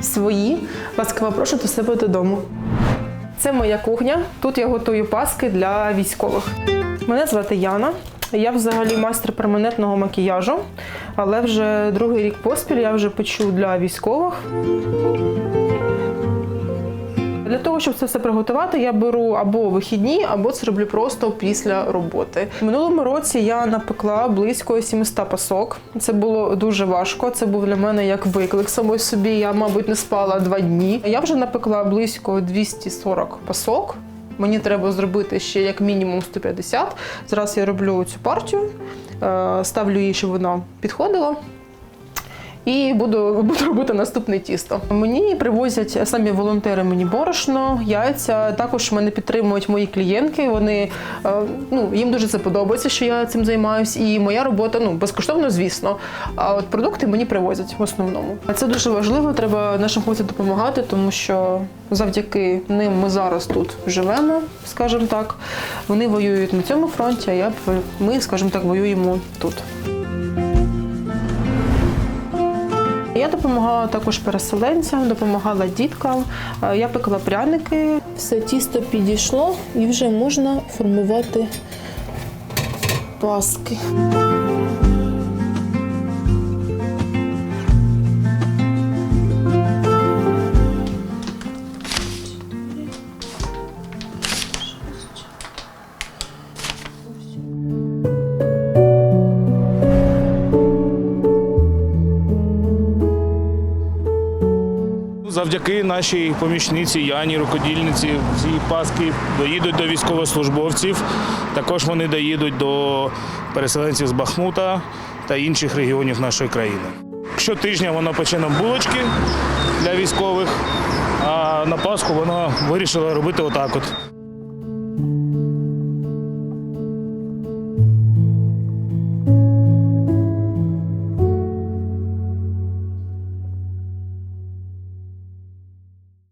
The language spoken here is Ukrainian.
свої, ласкаво прошу до себе додому. Це моя кухня. Тут я готую паски для військових. Мене звати Яна. Я взагалі майстер перманентного макіяжу, але вже другий рік поспіль я вже печу для військових. Для того, щоб це все приготувати, я беру або вихідні, або це роблю просто після роботи. В минулому році я напекла близько 700 пасок. Це було дуже важко. Це був для мене як виклик самої собі. Я, мабуть, не спала два дні. Я вже напекла близько 240 пасок. Мені треба зробити ще як мінімум 150. Зараз я роблю цю партію, е, ставлю її, щоб вона підходила. І буду, буду робити наступне тісто. Мені привозять самі волонтери мені борошно, яйця. Також мене підтримують мої клієнтки. Вони е, ну їм дуже це подобається, що я цим займаюся. І моя робота ну безкоштовно, звісно. А от продукти мені привозять в основному. Це дуже важливо. Треба нашим хлопцям допомагати, тому що завдяки ним ми зараз тут живемо, скажімо так. Вони воюють на цьому фронті, а я ми, скажімо так, воюємо тут. Я допомагала також переселенцям, допомагала діткам. Е, Я пекла пряники. Все тісто підійшло і вже можна формувати паски. Завдяки нашій помічниці Яні, рукодільниці, ці паски доїдуть до військовослужбовців. Також вони доїдуть до переселенців з Бахмута та інших регіонів нашої країни. Щотижня вона пече булочки для військових, а на Пасху вона вирішила робити отак от.